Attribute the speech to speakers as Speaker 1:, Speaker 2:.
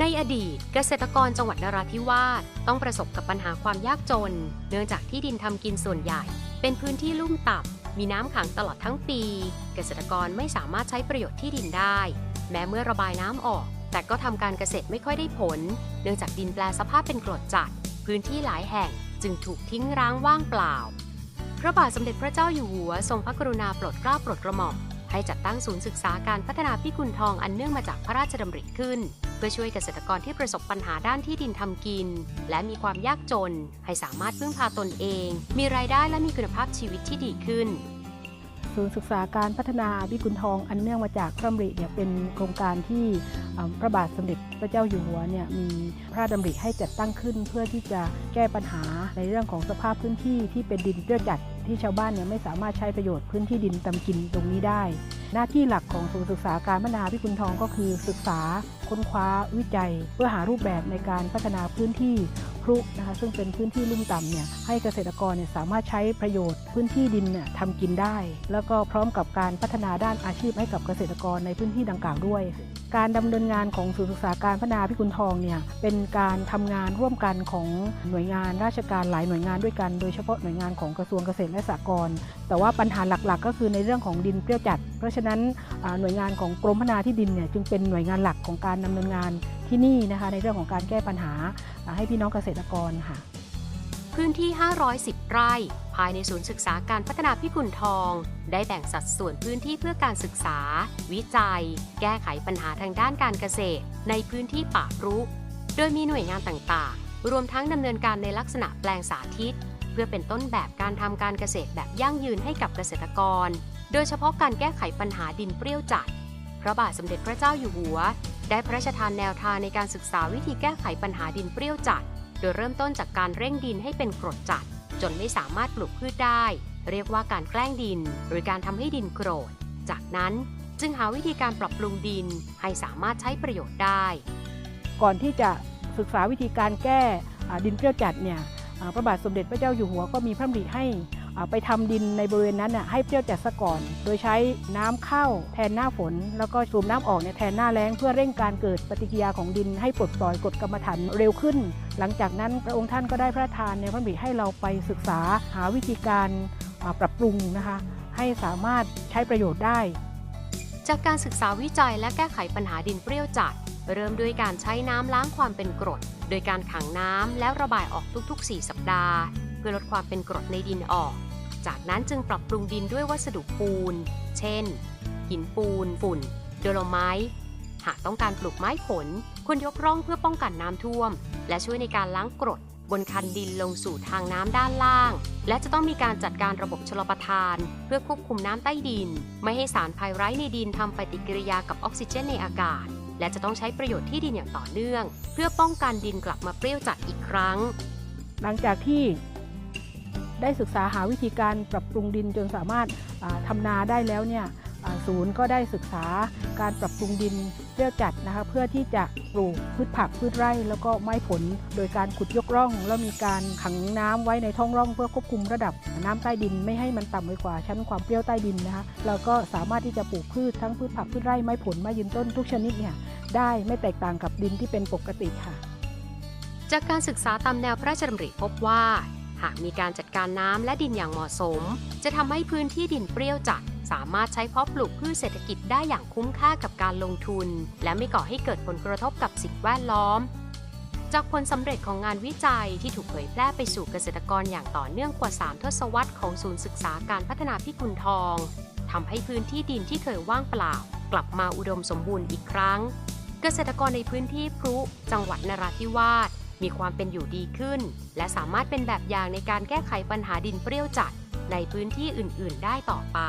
Speaker 1: ในอดีตเกษตรกรจังหวัดนราธิวาสต้องประสบกับปัญหาความยากจน เนื่องจากที่ดินทำกินส่วนใหญ่ เป็นพื้นที่ลุ่มต่ำมีน้ำขังตลอดทั้งปี เกษตรกรไม่สามารถใช้ประโยชน์ที่ดินได้ แม้เมื่อระบายน้ำออก แต่ก็ทำการเกษตรไม่ค่อยได้ผล เนื่องจากดินแปลสภาพเป็นกรดจัด พื้นที่หลายแห่งจึงถูกทิ้งร้างว่างเปล่า พระบาทสมเด็จพระเจ้าอยู่หัวทรงพระกรุณาโปรดเกล้าโปรดกระหม่อม ให้จัดตั้งศูนย์ศึกษาการพัฒนาพิกุลทองอันเนื่องมาจากพระราชดำริขึ้น เพื่อช่วยเกษตรกรที่ประสบปัญหาด้านที่ดินทำกิน และมีความยากจน ให้สามารถพึ่งพาตนเอง มีรายได้และมีคุณภาพชีวิตที่ดีขึ้น
Speaker 2: ศูนย์ศึกษาการพัฒนาวิกุลทองอันเนื่องมาจากพระดำริเนี่ยเป็นโครงการที่พระบาทสมเด็จพระเจ้าอยู่หัวเนี่ยมีพระราชดำริให้จัดตั้งขึ้น เพื่อที่จะแก้ปัญหาในเรื่องของสภาพพื้นที่ที่เป็นดินเปรี้ยวจัดที่ชาวบ้านเนี่ยไม่สามารถใช้ประโยชน์พื้นที่ดินตำกินตรงนี้ได้ หน้าที่หลักของศูนย์ศึกษาการพัฒนาวิกุลทองก็คือศึกษาค้นคว้าวิจัย เพื่อหารูปแบบในการพัฒนาพื้นที่ พรุนะคะซึ่งเป็นพื้นที่ลุ่มต่ำเนี่ยให้เกษตรกรเนี่ยสามารถใช้ประโยชน์พื้นที่ดินเนี่ยทำกินได้ แล้วก็พร้อมกับการพัฒนาด้านอาชีพให้กับเกษตรกรในพื้นที่ดังกล่าวด้วย การดำเนินงานของศูนย์ศึกษาการพัฒนาพิกุลทองเนี่ยเป็นการทำงานร่วมกันของหน่วยงานราชการหลายหน่วยงานด้วยกัน โดยเฉพาะหน่วยงานของกระทรวงเกษตรและสหกรณ์แต่ว่าปัญหาหลักๆ ก็คือในเรื่องของดินเปรี้ยวจัด เพราะฉะนั้นหน่วยงานของกรมพัฒนาที่ดินเนี่ยจึงเป็นหน่วยงานหลักของการดำเนินงาน ที่นี่นะคะ ในเรื่องของการแก้ปัญหาให้พี่น้องเกษตรกรค่ะ
Speaker 1: พื้นที่ 510 ไร่ ภายในศูนย์ศึกษาการพัฒนาพิกุลทอง ได้แบ่งสัดส่วนพื้นที่เพื่อการศึกษา วิจัย แก้ไขปัญหาทางด้านการเกษตร ในพื้นที่ป่ารุก โดยมีหน่วยงานต่างๆ รวมทั้งดำเนินการในลักษณะแปลงสาธิต เพื่อเป็นต้นแบบการทำการเกษตรแบบยั่งยืนให้กับเกษตรกร โดยเฉพาะการแก้ไขปัญหาดินเปรี้ยวจัดพระบาทสมเด็จพระเจ้าอยู่หัว ได้พระราชทานแนวทางในการศึกษาวิธีแก้ไขปัญหาดินเปรี้ยวจัด โดยเริ่มต้นจากการเร่งดินให้เป็นกรดจัด จนไม่สามารถปลูกพืชได้ เรียกว่าการแกล้งดิน หรือการทำให้ดินโกรธ จากนั้นจึงหาวิธีการปรับปรุงดินให้สามารถใช้ประโยชน์ได้
Speaker 2: ก่อนที่จะศึกษาวิธีการแก้ดินเปรี้ยวจัดเนี่ยพระบาทสมเด็จพระเจ้าอยู่หัวก็มีพระดำริให้ ไปทำดินในบริเวณนั้นน่ะให้เปรี้ยวจัดซะก่อน โดยใช้น้ำเข้าแทนหน้าฝน แล้วก็สูบน้ำออกเนี่ยแทนหน้าแล้งเพื่อเร่งการเกิดปฏิกิริยาของดินให้ปลดปล่อยกดกรรมฐานเร็วขึ้น หลังจากนั้นพระองค์ท่านก็ได้พระราชทานในพระดำริให้เราไปศึกษาหาวิธีการปรับปรุงนะคะให้สามารถใช้ประโยชน์ได้
Speaker 1: จากการศึกษาวิจัยและแก้ไขปัญหาดินเปรี้ยวจัดเริ่มด้วยการใช้น้ำล้างความเป็นกรด โดยการขังน้ำแล้วระบายออกทุกๆ 4 สัปดาห์ พื่อลดความเป็นกรดในดินออก จากนั้นจึงปรับปรุงดินด้วยวัสดุปูน เช่น หินปูน ฝุ่นโดโลไมต์หากต้องการปลูกไม้ผล ควรยกร่องเพื่อป้องกันน้ำท่วม และช่วยในการล้างกรดบนคันดินลงสู่ทางน้ำด้านล่าง และจะต้องมีการจัดการระบบชลประทาน เพื่อควบคุมน้ำใต้ดิน ไม่ให้สารภัยไร้ในดินทำปฏิกิริยากับออกซิเจนในอากาศ และจะต้องใช้ประโยชน์ที่ดินอย่างต่อเนื่อง เพื่อป้องกันดินกลับมาเปรี้ยวจัดอีกครั้ง
Speaker 2: หลังจากที่ ได้ศึกษาหาวิธีการปรับปรุงดินจนสามารถอ่าทำนาได้แล้วเนี่ยศูนย์ก็ได้ศึกษาการปรับปรุงดินเปรี้ยจัดนะคะเพื่อที่จะปลูกพืชผักพืชไร่ แล้วก็ไม้ผลโดยการขุดยกร่อง แล้วมีการขังน้ำไว้ในท้องร่อง เพื่อควบคุมระดับน้ำใต้ดินไม่ให้มันต่ำไปกว่าชั้นความเปรี้ยวใต้ดินนะคะแล้วก็สามารถที่จะปลูกพืชทั้งพืชผักพืชไร่ไม้ผลไม้ยืนต้นทุกชนิดเนี่ยได้ไม่แตกต่างกับดินที่เป็นปกติค่ะ
Speaker 1: จากการศึกษาตามแนวพระราชดำริพบว่า หากมีการจัดการน้ำและดินอย่างเหมาะสม จะทำให้พื้นที่ดินเปรี้ยวจัด สามารถใช้เพาะปลูกพืชเศรษฐกิจได้อย่างคุ้มค่ากับการลงทุน และไม่ก่อให้เกิดผลกระทบกับสิ่งแวดล้อม จากผลสำเร็จของงานวิจัยที่ถูกเผยแพร่ไปสู่เกษตรกรอย่างต่อเนื่องกว่า 3 ทศวรรษของศูนย์ศึกษาการพัฒนาพิกุลทองทำให้พื้นที่ดินที่เคยว่างเปล่า กลับมาอุดมสมบูรณ์อีกครั้ง เกษตรกรในพื้นที่พรุจังหวัดนราธิวาส มีความเป็นอยู่ดีขึ้น และสามารถเป็นแบบอย่างในการแก้ไขปัญหาดินเปรี้ยวจัดในพื้นที่อื่น ๆ ได้ต่อไป